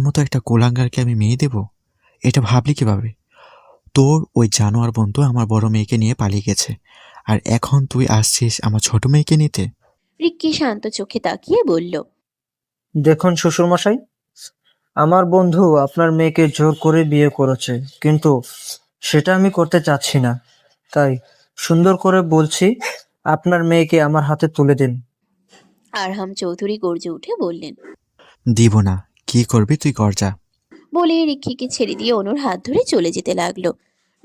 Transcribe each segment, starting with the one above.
মতো একটা কোলাঙ্গারকে আমি মেয়ে দেব? এটা ভাবলি কীভাবে? তোর ওই জানোয়ার বন্ধু আমার বড় মেয়েকে নিয়ে পালিয়ে গেছে। আর এখন তুই আসছিস আমার ছোট মেয়েকে নিতে? রিক্কি শান্ত চোখে তাকিয়ে বলল দেখুন শ্বশুরমশাই আমার বন্ধু আপনার মেয়েকে জোর করে বিয়ে করেছে কিন্তু সেটা আমি করতে চাচ্ছি না। তাই সুন্দর করে বলছি আপনার মেয়েকে আমার হাতে তুলে দিন। আরহাম চৌধুরী গর্জে উঠে বললেন দিব না কি করবি তুই কর যা বলে রিক্কিকে ছেড়ে দিয়ে অনুর হাত ধরে চলে যেতে লাগল।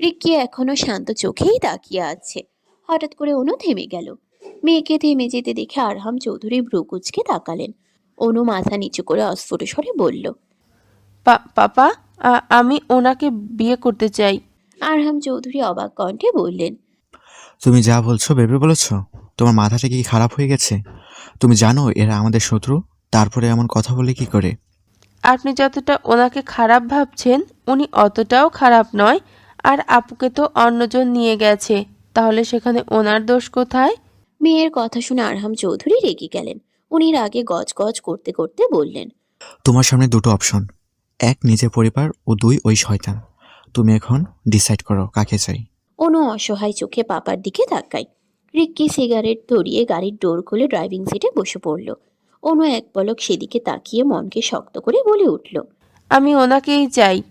রিক্কি এখনও শান্ত চোখেই তাকিয়ে আছে। হঠাৎ করে অনু থেমে গেল। মেয়েকে থেমে যেতে দেখে আরহাম চৌধুরী ভ্রুকুচকে তাকালেন। অনু মাথা নিচু করে অস্ফুট স্বরে বলল পা- পাপা আমি ওনাকে বিয়ে করতে চাই। আরহাম চৌধুরী অবাক কণ্ঠে বললেন তুমি যা বলছো ভেবে বলেছ? তোমার মাথাটা কি খারাপ হয়ে গেছে? তুমি জানো এরা আমাদের শত্রু তারপরে এমন কথা বলে কি করে? আপনি যতটা ওনাকে খারাপ ভাবছেন উনি অতটাও খারাপ নয়। আর আপুকে তো অন্যজন নিয়ে গেছে তাহলে সেখানে ওনার দোষ কোথায়? মেয়ের কথা শুনে আরহাম চৌধুরী রেগে গেলেন। উনি রাগে গজ গজ করতে করতে বললেন তোমার সামনে দুটো অপশন এক নিজের পরিবার ও দুই ওই শয়তান। তুমি এখন ডিসাইড করো কাকে চাই। অনু অসহায় চোখে পাপার দিকে তাকায়। রিক্কি সিগারেট ধরিয়ে গাড়ির ডোর খুলে ড্রাইভিং সিটে বসে পড়ল। অনু এক পলক সেদিকে তাকিয়ে মনকে শক্ত করে বলে উঠল আমি ওনাকেই চাই।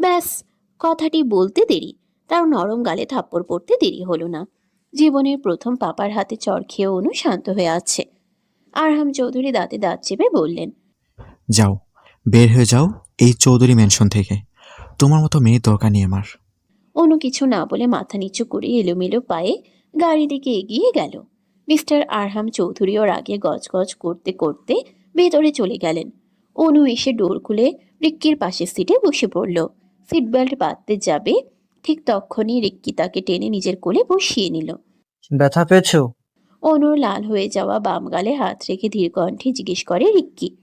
ব্যাস কথাটি বলতে দেরি। তার নরম গালে থাপ্পড় পড়তে দেরি হলো না। জীবনের প্রথম পাপার হাতে চর খেয়ে অনু শান্ত হয়ে আছে। আরহাম চৌধুরী দাঁতে দাঁত চেপে বললেন যাও বের হয়ে যাও এই চৌধুরী মেনশন থেকে। তোমার মতো মেয়ে দরকার নেই আমার। অনু কিছু না বলে মাথা নিচু করে এলোমেলো পায়ে গাড়ি দিকে এগিয়ে গেল। মিস্টার আরহাম চৌধুরীও রাগে গজগজ করতে করতে ভেতরে চলে গেলেন। অনু এসে ডোর খুলে রিক্কির পাশের সিটে বসে পড়ল। সিট বেল্ট বাঁধতে যাবে ঠিক তখনই রিক্কি তাকে টেনে নিজের কোলে বসিয়ে নিল। ব্যথা পেয়েছ? অনুর লাল হয়ে যাওয়া বাম গালে হাত রেখে ধীর কণ্ঠে জিজ্ঞেস করে রিক্কি।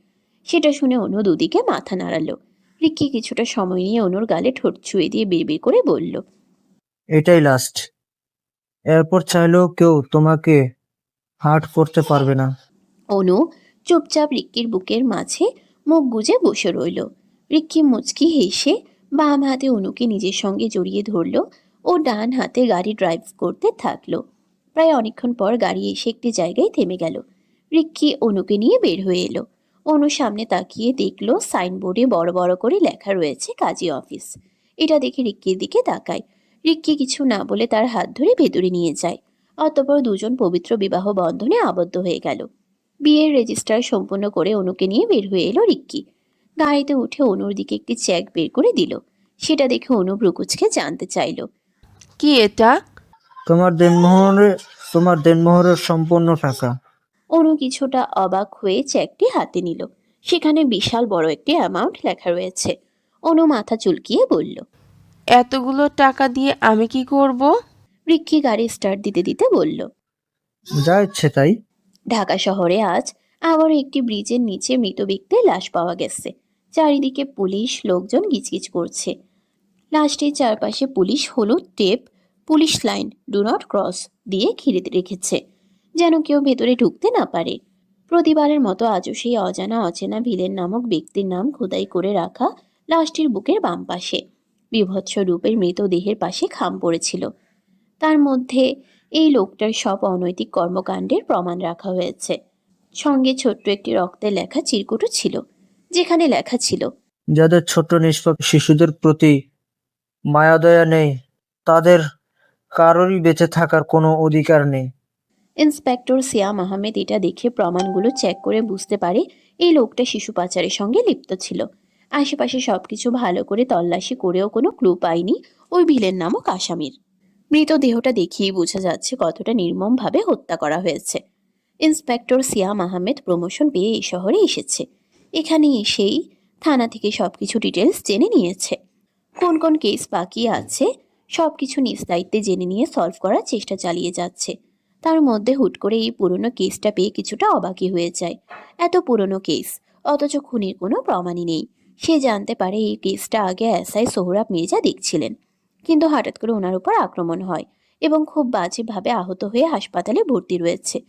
সেটা শুনে অনু দুদিকে মাথা নাড়ালো। রিক্কি কিছুটা সময় নিয়ে অনুর গালে ঠোঁট ছুঁয়ে দিয়ে বিড়বিড় করে বলল এটাই লাস্ট এরপর চাইলেও কেউ তোমাকে হার্ট করতে পারবে না। অনু চুপচাপ রিক্কির বুকের মাঝে মুখ গুজে বসে রইল। রিক্কি মুচকি হেসে বাম হাতে অনুকে নিজের সঙ্গে জড়িয়ে ধরল ও ডান হাতে গাড়ি ড্রাইভ করতে থাকল। প্রায় অনেকক্ষণ পর গাড়ি এসে একটি জায়গায় থেমে গেল। রিক্কি অনুকে নিয়ে বের হয়ে এলো। অনু সামনে তাকিয়ে দেখল সাইনবোর্ডে বড় বড় করে লেখা রয়েছে কাজী অফিস। এটা দেখে রিক্কির দিকে তাকায়। রিক্কি কিছু না বলে তার হাত ধরে ভেতরে নিয়ে যায়। অতঃপর দুজন পবিত্র বিবাহ বন্ধনে আবদ্ধ হয়ে গেল। বিয়ের রেজিস্টার সম্পূর্ণ করে অনুকে নিয়ে বের হয়ে এলো রিক্কি। গাড়িতে উঠে অনুর দিকে একটি চেক বের করে দিল। সেটা দেখে অনু ব্রুকুচকে জানতে চাইল। কি এটা? তোমার দেনমোহরে তোমার দেনমোহরের সম্পূর্ণ টাকা অনু কিছুটা অবাক হয়ে চেকটি হাতে নিল। সেখানে বিশাল বড় একটি অ্যামাউন্ট লেখা রয়েছে। অনু মাথা চুলকিয়ে বলল এতগুলো টাকা দিয়ে আমি কি করব? রিক্কি গাড়ি স্টার্ট দিতে দিতে বলল যা ইচ্ছে তাই। ঢাকা শহরে আজ আবার একটি ব্রিজের নিচে মৃত ব্যক্তির লাশ পাওয়া গেছে। চারিদিকে পুলিশ লোকজন গিচগিচ করছে। লাশটির চারপাশে পুলিশ হলুদ tape police line do not cross দিয়ে ঘিরে রেখেছে যেন কেউ ভেতরে ঢুকতে না পারে। প্রতিবারের মতো আজও সেই অজানা অচেনা ভিলেন নামক ব্যক্তির নাম খোদাই করে রাখা লাশটির বুকের বাম পাশে। বিভৎস রূপের মৃতদেহের পাশে খাম পড়েছিল। তার মধ্যে এই লোকটার সব অনৈতিক কর্মকাণ্ডের প্রমাণ রাখা হয়েছে। সঙ্গে ছোট্ট একটি রক্তের লেখা চিরকুটও ছিল যেখানে লেখা ছিল যাদের ছোট নিষ্পাপ শিশুদের প্রতি মায়াদয়া নেই তাদের কারোরই বেঁচে থাকার কোনো অধিকার নেই। ইন্সপেক্টর সিয়াম আহমেদ এটা দেখে প্রমাণগুলো চেক করে বুঝতে পারে এই লোকটা শিশু পাচারের সঙ্গে লিপ্ত ছিল। আশেপাশে সবকিছু ভালো করে তল্লাশি করেও কোনো ক্লু পায়নি ওই ভিলেন নামক আসামির। মৃতদেহটা দেখিয়ে বোঝা যাচ্ছে কতটা নির্মমভাবে হত্যা করা হয়েছে। ইন্সপেক্টর সিয়াম আহমেদ প্রমোশন পেয়ে এই শহরে এসেছে। এখানে এসেই থানা থেকে সব কিছু ডিটেলস জেনে নিয়েছে। কোন কোন কেস বাকি আছে সব কিছু নিজ দায়িত্বে জেনে নিয়ে সলভ করার চেষ্টা চালিয়ে যাচ্ছে। তার মধ্যে হুট করে এই পুরনো কেসটা পেয়ে কিছুটা অবাকি হয়ে যায়। এত পুরনো কেস, অথচ খুনির কোনো প্রমাণই নেই। সে জানতে পারে এই কেসটা আগে এসআই সোহরাব মির্জা দেখছিলেন। কিন্তু হঠাৎ করে ওনার উপর আক্রমণ হয় এবং খুব বাজেভাবে আহত হয়ে হাসপাতালে ভর্তি রয়েছে।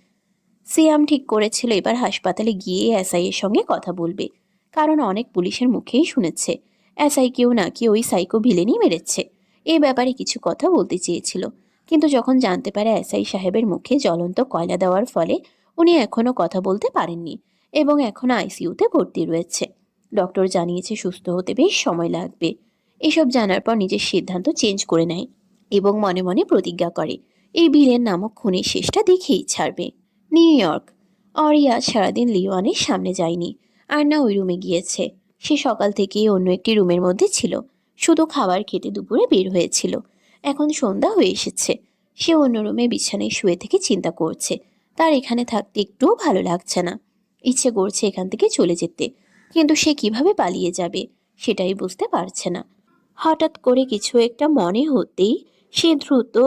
সিয়াম ঠিক করেছিল এবার হাসপাতালে গিয়ে এসআই এর সঙ্গে কথা বলবে। কারণ অনেক পুলিশের মুখেই শুনেছে, এসআই কেউ নাকি ওই সাইকো ভিলেনই মেরেছে। এই ব্যাপারে কিছু কথা বলতে চেয়েছিল। কিন্তু যখন জানতে পারে এসআই সাহেবের মুখে জ্বলন্ত কয়লা দেওয়ার ফলে, উনি এখনও কথা বলতে পারেননি এবং এখন আইসিইউতে ভর্তি রয়েছে। ডক্টর জানিয়েছে সুস্থ হতে বেশ সময় লাগবে। এসব জানার পর নিজের সিদ্ধান্ত চেঞ্জ করে নেয় এবং মনে মনে প্রতিজ্ঞা করে, এই বিলের নামক খুনের শেষটা দেখেই ছাড়বে। New York. অরিয়া সারাদিন লিওয়ানের সামনে যায়নি। আর না ওই রুমে গিয়েছে। সে সকাল থেকেই অন্য একটি রুমের মধ্যে ছিল। শুধু খাবার খেতে দুপুরে বের হয়েছিল। এখন সন্ধ্যা হয়ে এসেছে। সে অন্য রুমে বিছানায় শুয়ে থেকে চিন্তা করছে। তার এখানে থাকতে একটুও ভালো লাগছে না। ইচ্ছে করছে এখান থেকে চলে যেতে। কিন্তু সে কীভাবে পালিয়ে যাবে, সেটাই বুঝতে পারছে না। হঠাৎ করে কিছু একটা মনে হতেই সে দ্রুত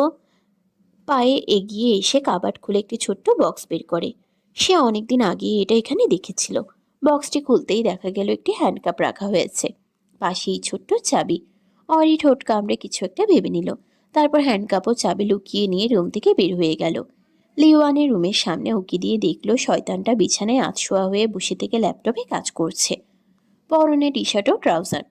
পায়ে এগিয়ে এসে কাবাট খুলে একটি ছোট্ট বক্স বের করে। সে অনেকদিন আগে এটা এখানে দেখেছিল। বক্সটি খুলতেই দেখা গেল একটি হ্যান্ডকাপ রাখা হয়েছে। পাশেই ছোট্ট চাবি। অরি ঠোঁট কামড়ে কিছু একটা ভেবে নিল। তারপর হ্যান্ডকাপ ও চাবি লুকিয়ে নিয়ে রুম থেকে বের হয়ে গেল। লিওয়ানের রুমের সামনে উকি দিয়ে দেখল শয়তানটা বিছানায় আতশোয়া হয়ে বসে থেকে ল্যাপটপে কাজ করছে। পরনে টি শার্ট ও ট্রাউজার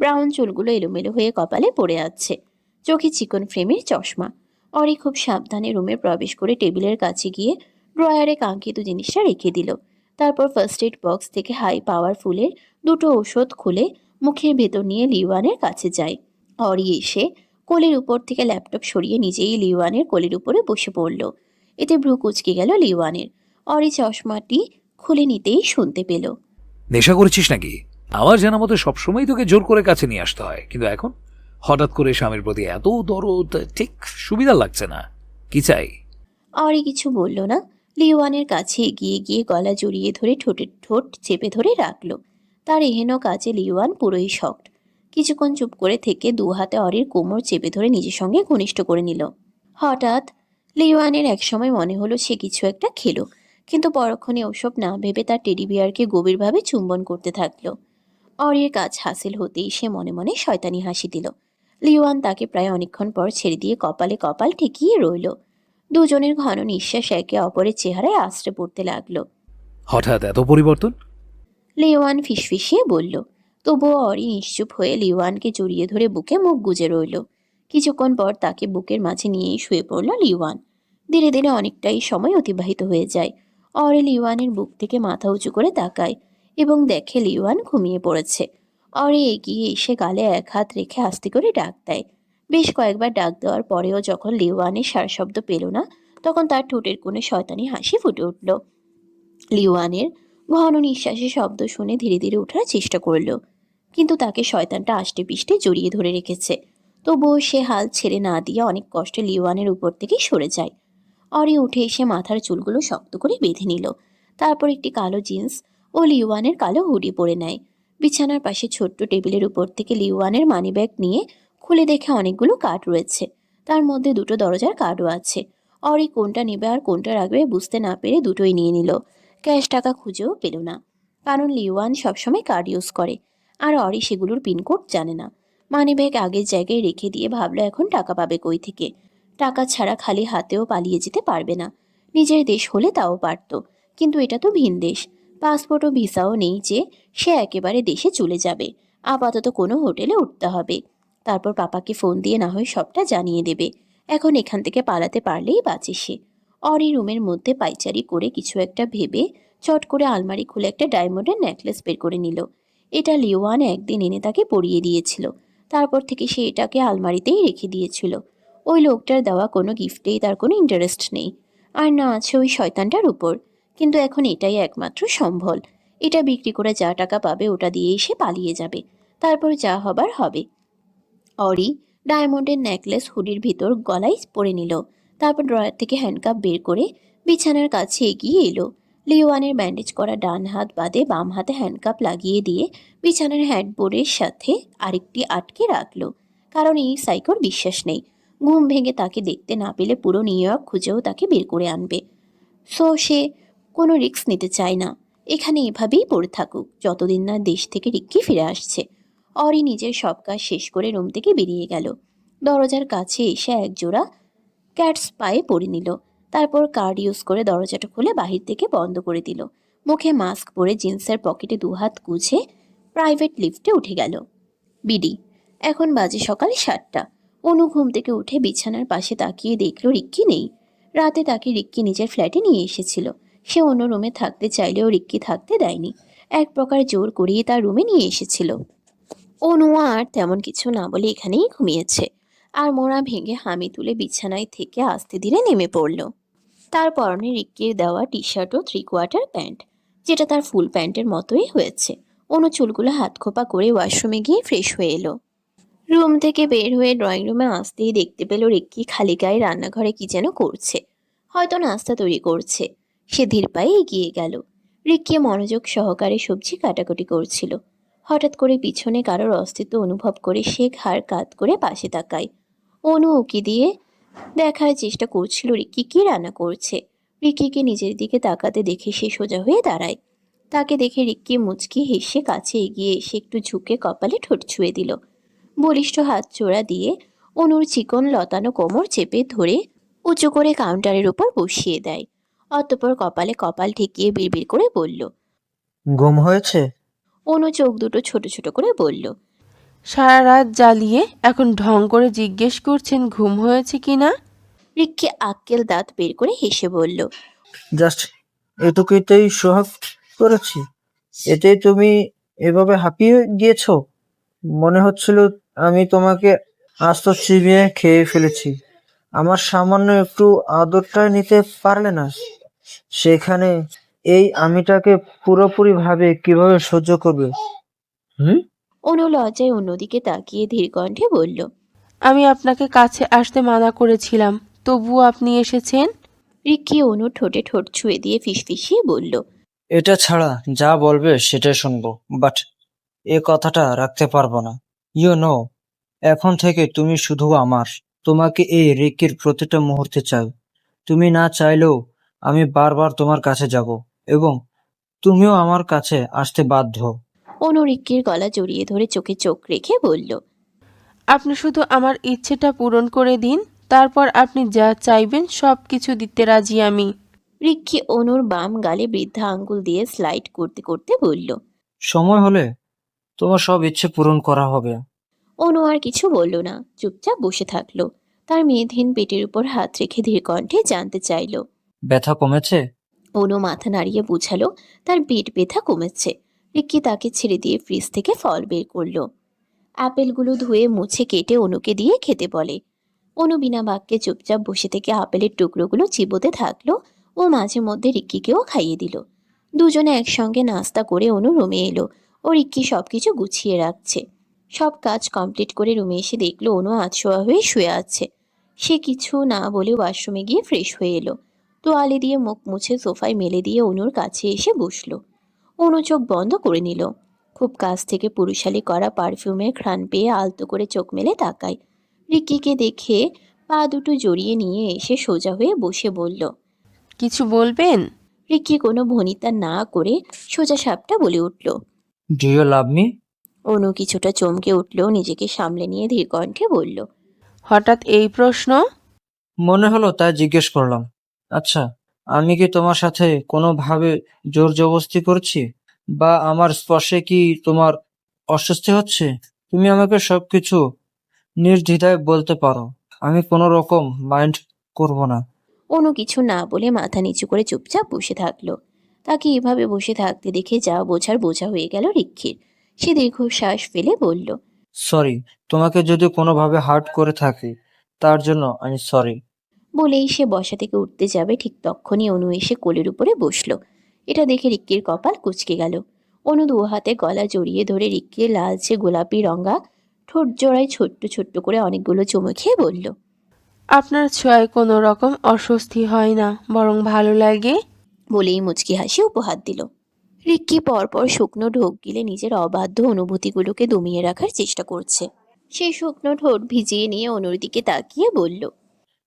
ব্রাউন চুলগুলো এলোমেলো হয়ে কপালে পড়ে আছে। চোখে চিকন ফ্রেমের চশমা। অরি খুব সাবধানে রুমে প্রবেশ করে টেবিলের কাছে গিয়ে ড্রয়ারে কাঙ্ক্ষিত জিনিসটা রেখে দিল। তারপর ফার্স্ট এড বক্স থেকে হাই পাওয়ার ফুলের দুটো ওষুধ খুলে মুখের ভেতর নিয়ে লিওয়ানের কাছে যায়। অরি এসে কোলের উপর থেকে ল্যাপটপ সরিয়ে নিজেই লিওয়ানের কোলের উপরে বসে পড়ল। এতে ভ্রু কুচকে গেল লিওয়ানের। অরি চশমাটি খুলে নিতেই শুনতে পেল। নেশা করেছিস নাকি? আমার জানা মতো সবসময় তোকে জোর করে কাছে নিয়ে আসতে হয়। কিন্তু এখন হঠাৎ করে স্বামীর প্রতি এত দরদ, ঠিক সুবিধা লাগছে না। কি চাই? অরি কিছু বলল না। লিওয়ানের কাছে এগিয়ে গিয়ে গলা জড়িয়ে ধরে ঠোঁটের ঠোঁট চেপে ধরে রাখল। তার এহেন কাজে লিওয়ান পুরোই শক্ট কিছুক্ষণ চুপ করে থেকে দু হাতে অরির কোমর চেপে ধরে নিজের সঙ্গে ঘনিষ্ঠ করে নিল। হঠাৎ লিওয়ানের একসময় মনে হলো সে কিছু একটা খেলো, কিন্তু পরক্ষণে ওসব না ভেবে তার টেডি বিয়ারকে গভীরভাবে চুম্বন করতে থাকল। অরির কাজ হাসিল হতেই সে মনে মনে শয়তানি হাসি দিল। লিওয়ান তাকে প্রায় অনেকক্ষণ পর ছেড়ে দিয়ে কপালে কপাল ঠেকিয়ে রইল। দুজনের ঘন নিঃশ্বাস একে অপরের চেহারায় আশ্রে পড়তে লাগল। হঠাৎ এত পরিবর্তন? লিওয়ান ফিসফিসিয়ে বলল তবুও অরি নিশ্চুপ হয়ে লিওয়ানকে জড়িয়ে ধরে বুকে মুখ গুজে রইল। কিছুক্ষণ পর তাকে বুকের মাঝে নিয়েই শুয়ে পড়ল লিওয়ান। ধীরে ধীরে অনেকটাই সময় অতিবাহিত হয়ে যায়। অরে লিওয়ানের বুক থেকে মাথা উঁচু করে তাকায়। এবং দেখে লিওয়ান ঘুমিয়ে পড়েছে। অরে এগিয়ে এসে গালে এক হাত রেখে আস্তে করে ডাক দেয়। বেশ কয়েকবার ডাক দেওয়ার পরেও যখন লিওয়ানের সারশব্দ পেল না, তখন তার ঠোঁটের কোণে শয়তানি হাসি ফুটে উঠল। লিওয়ানের ঘন নিঃশ্বাসের শব্দ শুনে ধীরে ধীরে ওঠার চেষ্টা করল, কিন্তু তাকে শয়তানটা আষ্টে পিষ্টে জড়িয়ে ধরে রেখেছে। তবুও সে হাল ছেড়ে না দিয়ে অনেক কষ্টে লিওয়ানের উপর থেকে সরে যায়। অরে উঠে এসে মাথার চুলগুলো শক্ত করে বেঁধে নিল। তারপর একটি কালো জিন্স ও লিওয়ানের কালো হুডি পরে নেয়। বিছানার পাশে ছোট্ট টেবিলের উপর থেকে লিওয়ানের মানিব্যাগ নিয়ে খুলে দেখে অনেকগুলো কার্ড রয়েছে। তার মধ্যে দুটো দরজার কার্ডও আছে। অরি কোনটা নেবে আর কোনটা রাখবে বুঝতে না পেরে দুটোই নিয়ে নিল। ক্যাশ টাকা খুঁজেও পেল না। কারণ লিওয়ান সবসময় কার্ড ইউজ করে। আর অরি সেগুলোর পিনকোড জানে না। মানিব্যাগ আগের জায়গায় রেখে দিয়ে ভাবলো এখন টাকা পাবে কই থেকে? টাকা ছাড়া খালি হাতেও পালিয়ে যেতে পারবে না। নিজের দেশ হলে তাও পারতো। কিন্তু এটা তো ভিন দেশ। পাসপোর্ট ও ভিসাও নেই যে সে একেবারে দেশে চলে যাবে। আপাতত কোনো হোটেলে উঠতে হবে। তারপর পাপাকে ফোন দিয়ে না হয় সবটা জানিয়ে দেবে। এখন এখান থেকে পালাতে পারলেই বাঁচে সে। অরি রুমের মধ্যে পাইচারি করে কিছু একটা ভেবে চট করে আলমারি খুলে একটা ডায়মন্ডের নেকলেস বের করে নিল। এটা লিওয়ান একদিন এনে তাকে পরিয়ে দিয়েছিল। তারপর থেকে সে এটাকে আলমারিতেই রেখে দিয়েছিল। ওই লোকটার দেওয়া কোনো গিফটেই তার কোনো ইন্টারেস্ট নেই। আর না আছে ওই শয়তানটার উপর। কিন্তু এখন এটাই একমাত্র সম্বল এটা বিক্রি করে যা টাকা পাবে ওটা দিয়েই সে পালিয়ে যাবে। তারপর যা হবার হবে। অরি ডায়মন্ডের নেকলেস হুডির ভিতর গলায় পরে নিল। তারপর ড্রয়ার থেকে হ্যান্ডকাপ বের করে বিছানার কাছে এগিয়ে এলো। লিওয়ানের ব্যান্ডেজ করা ডান হাত বাদে বাম হাতে হ্যান্ডকাপ লাগিয়ে দিয়ে বিছানার হ্যান্ডবোর্ডের সাথে আরেকটি আটকে রাখল। কারণ এই সাইকোর বিশ্বাস নেই। ঘুম ভেঙে তাকে দেখতে না পেলে পুরো নিউ ইয়র্ক খুঁজেও তাকে বের করে আনবে। সো সে কোনো রিস্ক নিতে চায় না। এখানে এভাবেই পড়ে থাকুক, যতদিন না দেশ থেকে রিক্কি ফিরে আসছে। অরি নিজের সব কাজ শেষ করে রুম থেকে বেরিয়ে গেল। দরজার কাছে এসে এক জোড়া ক্যাটস পায়ে পড়ে নিল। তারপর কার্ড ইউজ করে দরজাটা খুলে বাহির থেকে বন্ধ করে দিল। মুখে মাস্ক পরে জিন্সের পকেটে দুহাত গুছে প্রাইভেট লিফটে উঠে গেল। বিডি, এখন বাজে সকাল সাতটা। অনু ঘুম থেকে উঠে বিছানার পাশে তাকিয়ে দেখল রিক্কি নেই। রাতে তাকে রিক্কি নিজের ফ্ল্যাটে নিয়ে এসেছিল। সে অন্য রুমে থাকতে চাইলেও রিক্কি থাকতে দেয়নি। এক প্রকার জোর করিয়ে তার রুমে নিয়ে এসেছিল। অনু আর তেমন কিছু না বলে এখানেই ঘুমিয়েছে। আর মোড়া ভেঙে হামি তুলে বিছানায় থেকে আস্তে ধীরে নেমে পড়ল। তার পরনে রিক্কির দেওয়া টি শার্ট ও থ্রি কোয়ার্টার প্যান্ট, যেটা তার ফুল প্যান্টের মতোই হয়েছে। অনু চুলগুলো হাত খোপা করে ওয়াশরুমে গিয়ে ফ্রেশ হয়ে এলো। রুম থেকে বের হয়ে ড্রয়িং রুমে আসতেই দেখতে পেল রিক্কি খালি গায়ে রান্নাঘরে কি যেন করছে। হয়তো নাস্তা তৈরি করছে। সে ধীর পায়ে এগিয়ে গেল। রিক্কি মনোযোগ সহকারে সবজি কাটাকুটি করছিল। হঠাৎ করে পিছনে কারোর অস্তিত্ব অনুভব করে সে ঘাড় কাত করে পাশে তাকায়। অনু উকি দিয়ে দেখার চেষ্টা করছিল রিক্কি কি রান্না করছে। রিক্কিকে নিজের দিকে তাকাতে দেখে সে সোজা হয়ে দাঁড়ায়। তাকে দেখে রিক্কি মুচকি হেসে কাছে এগিয়ে এসে একটু ঝুঁকে কপালে ঠোঁট ছুঁয়ে দিল। বলিষ্ঠ হাত চোড়া দিয়ে অনুর চিকন লতানো কোমর চেপে ধরে উঁচু করে কাউন্টারের উপর বসিয়ে দেয়। অতঃপর কপালে কপাল ঠেকিয়ে বিড়বিড় করে বলল ঘুম হয়েছে? অনু চোখ দুটো ছোট ছোট করে বলল সারা রাত জ্বালিয়ে এখন ঢং করে জিজ্ঞেস করছেন ঘুম হয়েছে কি না? রিক্কি আক্কেল দাঁত বের করে হেসে বলল জাস্ট এটুকুতেই সোহাগ করেছি। এতেই তুমি এভাবে হাঁপিয়ে গিয়েছো? মনে হচ্ছিল আমি তোমাকে আস্ত চিবিয়ে খেয়ে ফেলেছি। আমার সামান্য একটু আদরটা নিতে পারলে না। সেখানে এই আমিটাকে পুরোপুরি ভাবে কীভাবে সহ্য করবে? হুম? অনু লজ্জায় অন্যদিকে তাকিয়ে ধীর কণ্ঠে বলল আমি আপনাকে কাছে আসতে মানা করেছিলাম তবুও আপনি এসেছেন? রিক্কি অনু ঠোঁটে ঠোঁট ছুঁয়ে দিয়ে ফিসফিসিয়ে বলল এটা ছাড়া যা বলবে সেটা শুনব বাট এ কথাটা রাখতে পারব না। ইউ নো এখন থেকে তুমি শুধু আমার তোমাকে এই রিকির প্রতিটা মুহূর্তে চাই। তুমি না চাইলেও আমি বারবার তোমার কাছে যাব এবং তুমিও আমার কাছে আসতে বাধ্য। অনু রিক্কির গলা জড়িয়ে ধরে চোখে চোখ রেখে বলল আপনি শুধু আমার ইচ্ছেটা পূরণ করে দিন তারপর আপনি যা চাইবেন সব কিছু দিতে রাজি আমি। রিক্কি অনুর বাম গালে বৃদ্ধা আঙ্গুল দিয়ে স্লাইড করতে করতে বলল সময় হলে তোমার সব ইচ্ছে পূরণ করা হবে। অনু আর কিছু বলল না চুপচাপ বসে থাকল। তার মেয়েধীন পেটের উপর হাত রেখে ধীর কণ্ঠে জানতে চাইল ব্যথা কমেছে? অনু মাথা নাড়িয়ে বুঝালো, তার পেট ব্যথা কমেছে। রিক্কি তাকে ছেড়ে দিয়ে ফ্রিজ থেকে ফল বের করল। আপেলগুলো ধুয়ে মুছে কেটে অনুকে দিয়ে খেতে বলে। অনু বিনা বাক্যে চুপচাপ বসে থেকে আপেলের টুকরোগুলো চিবোতে থাকল ও মাঝে মধ্যে রিক্কিকেও খাইয়ে দিল। দুজনে একসঙ্গে নাস্তা করে অনু রুমে এলো। ও রিক্কি সবকিছু গুছিয়ে রাখছে। সব কাজ কমপ্লিট করে রুমে এসে দেখল অনু আতশোয়া হয়ে শুয়ে আছে। সে কিছু না বলে ওয়াশরুমে গিয়ে ফ্রেশ হয়ে এলো। তোয়ালে দিয়ে মুখ মুছে সোফায় মেলে দিয়ে অনুর কাছে এসে বসল। অনু চোখ বন্ধ করে নিল। খুব কাছ থেকে পুরুষালি করা পারফিউমের ঘ্রাণ পেয়ে আলতো করে চোখ মেলে তাকায়। রিক্কিকে দেখে পা দুটো জড়িয়ে নিয়ে এসে সোজা হয়ে বসে বলল কিছু বলবেন? রিক্কি কোনো ভনিতা না করে সোজা সাপটা বলে উঠল। Do you love me Anu কিছুটা চমকে উঠল নিজেকে সামলে নিয়ে ধীর কণ্ঠে বলল হঠাৎ এই প্রশ্ন? মনে হলো তাই জিজ্ঞেস করলাম। আচ্ছা আমি কি তোমার সাথে কোনোভাবে জোর জবরদস্তি করছি? বা আমার স্পর্শে কি তোমার অস্বস্তি হচ্ছে? তুমি আমাকে সবকিছু নির্দ্বিধায় বলতে পারো। আমি কোনো রকম মাইন্ড করব না। কোনো কিছু না বলে মাথা নিচু করে চুপচাপ বসে থাকল। তাকে এভাবে বসে থাকতে দেখে যা বোঝার বোঝা হয়ে গেল রিক্ষির সে দীর্ঘশ্বাস ফেলে বলল সরি তোমাকে যদি কোনোভাবে হার্ট করে থাকি তার জন্য আমি সরি। বলেই সে বসা থেকে উঠতে যাবে ঠিক তখনই অনু এসে কোলের উপরে বসল। এটা দেখে রিক্কির কপাল কুচকে গেল। অনু দু হাতে গলা জড়িয়ে ধরে রিক্কির লালচে গোলাপি রঙা ঠোঁট জোড়ায় ছোট্ট ছোট্ট করে অনেকগুলো চুমু খেয়ে বলল আপনার ছোঁয়ায় কোনো রকম অস্বস্তি হয় না বরং ভালো লাগে? বলেই মুচকি হাসি উপহার দিল। রিক্কি পরপর শুকনো ঢোক গিলে নিজের অবাধ্য অনুভূতিগুলোকে দমিয়ে রাখার চেষ্টা করছে। সেই শুকনো ঠোঁট ভিজিয়ে নিয়ে অনুর দিকে তাকিয়ে বলল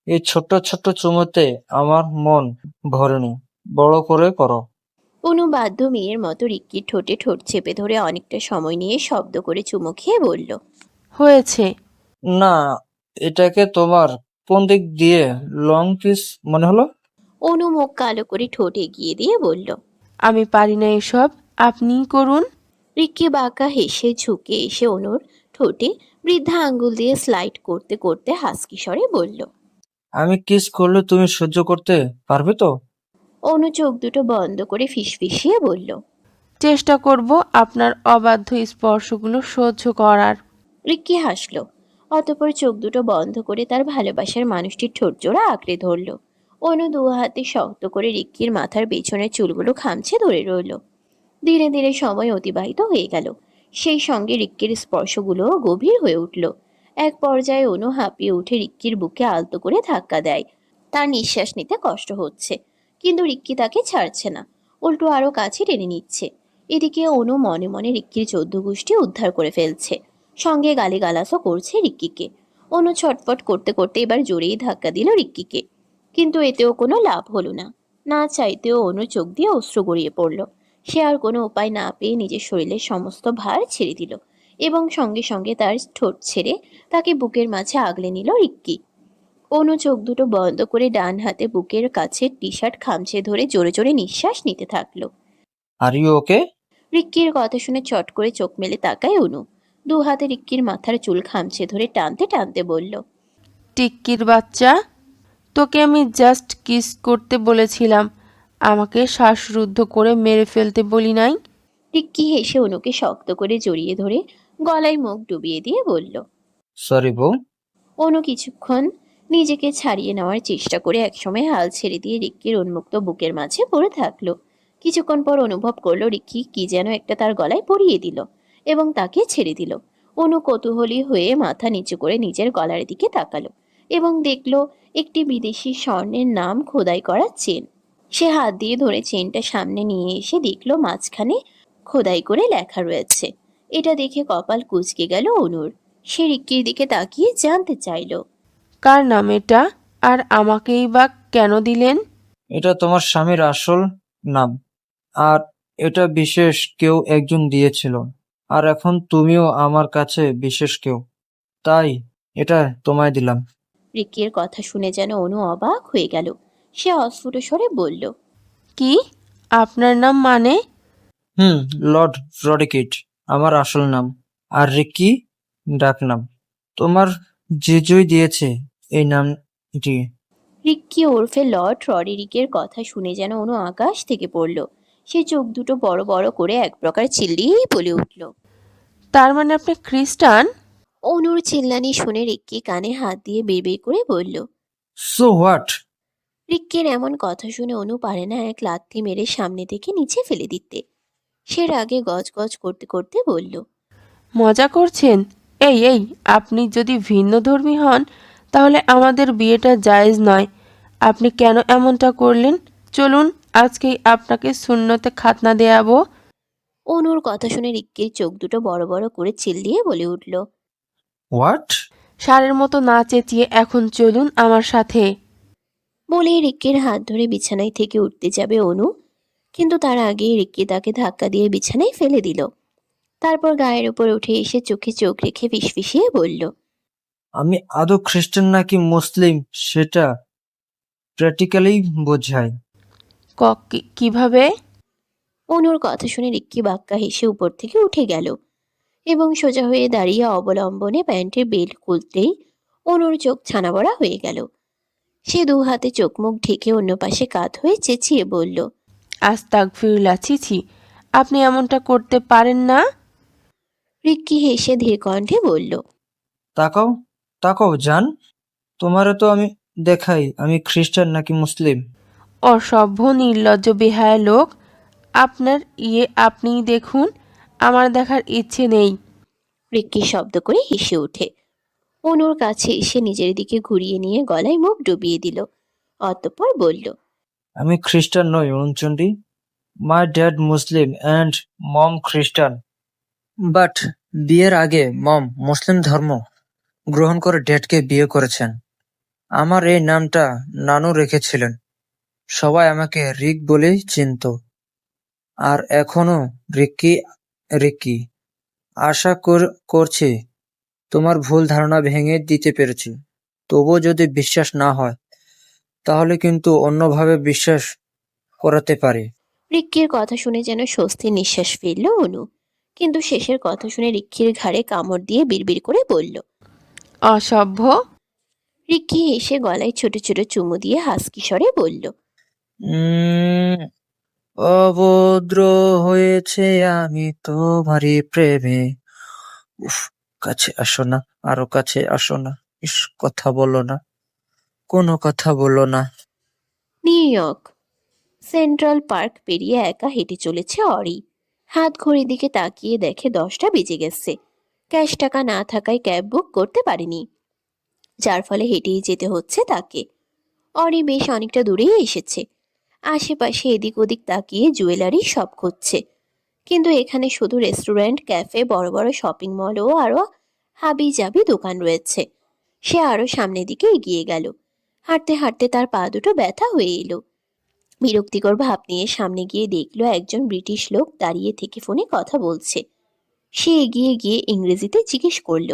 এই ছোট্ট ছোট্ট চুমোতে আমার মন ভরেনি। বড় করে করো। অনু বাধ্য মেয়ের মতো রিক্কির ঠোঁটে ঠোঁট চেপে ধরে অনেকটা সময় নিয়ে শব্দ করে চুমু খেয়ে বলল হয়েছে। না এটাকে তোমার কোন দিক দিয়ে? লং পিস মনে হলো? অনু মুখ কালো করে ঠোঁট এগিয়ে দিয়ে বলল আমি পারি না এসব আপনিই করুন। রিক্কি বাঁকা হেসে ঝুঁকে এসে অনুর ঠোঁটে বৃদ্ধা আঙ্গুল দিয়ে স্লাইড করতে করতে হাসকি স্বরে বলল আমি কিস করলে তুমি সহ্য করতে পারবে তো? অনু চোখ দুটো বন্ধ করে ফিসফিসিয়ে বলল চেষ্টা করব আপনার অবাধ্য স্পর্শগুলো সহ্য করার। রিক্কি হাসলো অতপর চোখ দুটো বন্ধ করে তার ভালোবাসার মানুষটির ঠোঁট জোড়া আঁকড়ে ধরল। অনু দু হাতে শক্ত করে রিক্কির মাথার পেছনের চুলগুলো খামছে ধরে রইল। ধীরে ধীরে সময় অতিবাহিত হয়ে গেল। সেই সঙ্গে রিক্কির স্পর্শগুলোও গভীর হয়ে উঠল। এক পর্যায়ে অনু হাঁপিয়ে উঠে রিক্কির বুকে আলতো করে ধাক্কা দেয়। তার নিঃশ্বাস নিতে কষ্ট হচ্ছে, কিন্তু রিক্কি তাকে ছাড়ছে না। উল্টো আরও কাছে টেনে নিচ্ছে। এদিকে অনু মনে মনে রিক্কির চোদ্দ গোষ্ঠী উদ্ধার করে ফেলছে। সঙ্গে গালিগালাসও করছে রিক্কিকে। অনু ছটফট করতে করতে এবার জোরেই ধাক্কা দিল রিক্কিকে। কিন্তু এতেও কোনো লাভ হলো না। না চাইতেও অনু চোখ দিয়ে অশ্রু গড়িয়ে পড়ল। সে আর কোনো উপায় না পেয়ে নিজের শরীরের সমস্ত ভার ছেড়ে দিল। এবং সঙ্গে সঙ্গে তার ঠোঁট ছেড়ে তাকে বুকের মাঝে আগলে নিল রিক্কি। অনু চোখ দুটো বন্ধ করে ডান হাতে বুকের কাছে টি শার্ট খামচে ধরে জোরে জোরে নিঃশ্বাস নিতে থাকল। আর ইউ ওকে রিক্কির কথা শুনে চট করে চোখ মেলে তাকায় অনু। দু হাতে রিক্কির মাথার চুল খামছে ধরে টানতে টানতে বলল টিক্কির বাচ্চা তোকে আমি জাস্ট কিস করতে বলেছিলাম। আমাকে শ্বাসরুদ্ধ করে মেরে ফেলতে বলি নাই? রিক্কি হেসে অনুকে শক্ত করে জড়িয়ে ধরে গলায় মুখ ডুবিয়ে দিয়ে বলল সরি বউ। অনু কিছুক্ষণ নিজেকে ছাড়িয়ে নেওয়ার চেষ্টা করে একসময় হাল ছেড়ে দিয়ে রিক্কির উন্মুক্ত বুকের মাঝে পড়ে থাকল। কিছুক্ষণ পর অনুভব করল রিক্কি কি যেন একটা তার গলায় পরিয়ে দিল এবং তাকে ছেড়ে দিল। অনু কৌতূহলী হয়ে মাথা নিচু করে নিজের গলার দিকে তাকালো এবং দেখল একটি বিদেশি স্বর্ণের নাম খোদাই করা চেন। সে হাত দিয়ে ধরে চেনটা সামনে নিয়ে এসে দেখল মাঝখানে খোদাই করে লেখা রয়েছে। এটা দেখে কপাল কুচকে গেল অনুর। সে রিক্কির দিকে তাকিয়ে জানতে চাইলো। কার নাম এটা? আর আমাকেই বা কেন দিলেন? এটা তোমার স্বামীর আসল নাম। আর এটা বিশেষ কেউ একজন দিয়েছিল। আর এখন তুমিও আমার কাছে বিশেষ কেউ। তাই এটা তোমায় দিলাম। রিক্কির কথা শুনে যেন অনু অবাক হয়ে গেল। সে অস্ফুট স্বরে বলল কি? আপনার নাম মানে? Hmm Lord Rodikit. আমার আসল নাম। আর রিকি ডাক নাম। তোমার জিজুই দিয়েছে এই নামটি। রিক্কি ওরফে লর্ড রডেরিকের কথা শুনে যেন অনু আকাশ থেকে পড়ল। সে চোখ দুটো বড় বড় করে এক প্রকার চিল্লিয়েই বলে উঠল। তার মানে আপনি খ্রিস্টান? অনুর চিল্লানি শুনে রিক্কি কানে হাত দিয়ে বেবে করে বলল সো হোয়াট রিক্কির এমন কথা শুনে অনু পারে না এক লাথি মেরে সামনে থেকে নিচে ফেলে দিতে। সে রাগে গজ গজ করতে করতে বলল মজা করছেন? এই এই আপনি যদি ভিন্ন ধর্মী হন তাহলে আমাদের বিয়েটা জায়েজ নয়। আপনি কেন এমনটা করলেন? চলুন আজকেই আপনাকে শূন্যতে খাতনা দেয়াবো। অনুর কথা শুনে রিক্কির চোখ দুটো বড় বড় করে চিল্লিয়ে বলে উঠল হোয়াট সারের মতো না চেঁচিয়ে এখন চলুন আমার সাথে। বলেই রিক্কির হাত ধরে বিছানায় থেকে উঠতে যাবে অনু। কিন্তু তার আগে রিক্কি তাকে ধাক্কা দিয়ে বিছানায় ফেলে দিল। তারপর গায়ের উপর উঠে এসে চোখে চোখ রেখে ফিসফিসিয়ে বলল আমি আদৌ খ্রিস্টান নাকি মুসলিম সেটা প্র্যাকটিক্যালি বোঝায়। কীভাবে? অনুর কথা শুনে রিক্কি বাক্কা হেসে উপর থেকে উঠে গেল এবং সোজা হয়ে দাঁড়িয়ে অবলম্বনে প্যান্টের বেল্ট খুলতেই অনুর চোখ ছানাবড়া হয়ে গেল। সে দু হাতে চোখ মুখ ঢেকে অন্য পাশে কাত হয়ে চেঁচিয়ে বলল আস্তাক ফিরলা ছিছি। আপনি এমনটা করতে পারেন না? রিক্কি হেসে ধীর কণ্ঠে বলল তাকাও তাকাও জান। তোমারও তো আমি দেখাই আমি খ্রিস্টান নাকি মুসলিম? অসভ্য নির্লজ্জ বেহায়া লোক। আপনার ইয়ে আপনিই দেখুন আমার দেখার ইচ্ছে নেই। রিক্কি শব্দ করে হেসে ওঠে। অনুর কাছে এসে নিজের দিকে ঘুরিয়ে নিয়ে গলায় মুখ ডুবিয়ে দিল। অতঃপর বলল আমি খ্রিস্টান নই অরুণচন্ডী my dad Muslim and mom খ্রিস্টান বাট বিয়ের আগে মম মুসলিম ধর্ম গ্রহণ করে ড্যাডকে বিয়ে করেছেন। আমার এই নামটা নানু রেখেছিলেন। সবাই আমাকে রিক বলেই চিনত। আর এখনও রিক্কি রিক্কি আশা কর- করছি, তোমার ভুল ধারণা ভেঙে দিতে পেরেছি। তবুও যদি বিশ্বাস না হয় তাহলে কিন্তু অন্যভাবে বিশ্বাস করাতে পারে। রিক্কির কথা শুনে যেন স্বস্তি নিঃশ্বাস ফেলল অনু। কিন্তু শেষের কথা শুনে রিক্ষির ঘাড়ে কামড় দিয়ে বিড়বিড় করে বলল অসভ্য? রিক্ষি এসে গলায় ছোট ছোট চুমু দিয়ে হাসকি স্বরে বলল উম, অভদ্র হয়েছে আমি তোমারই প্রেমে। উফ কাছে আসো না আরও কাছে আসো না ইস কথা বলো না। কোনো কথা বলো না। New York. সেন্ট্রাল পার্ক পেরিয়ে একা হেঁটে চলেছে অরি। হাত ঘড়ির দিকে তাকিয়ে দেখে দশটা বেজে গেছে। ক্যাশ টাকা না থাকায় ক্যাব বুক করতে পারেনি। যার ফলে হেঁটেই যেতে হচ্ছে তাকে। অরি বেশ অনেকটা দূরেই এসেছে। আশেপাশে এদিক ওদিক তাকিয়ে জুয়েলারি সব খুঁজছে। কিন্তু এখানে শুধু রেস্টুরেন্ট, ক্যাফে, বড় বড় শপিং মল ও আরও হাবি জাবি দোকান রয়েছে। সে আরও সামনের দিকে এগিয়ে গেল। হাঁটতে হাঁটতে তার পা দুটো ব্যথা হয়ে এলো। বিরক্তিকর ভাব নিয়ে সামনে গিয়ে দেখল একজন ব্রিটিশ লোক দাঁড়িয়ে থেকে ফোনে কথা বলছে। সে এগিয়ে গিয়ে ইংরেজিতে জিজ্ঞেস করল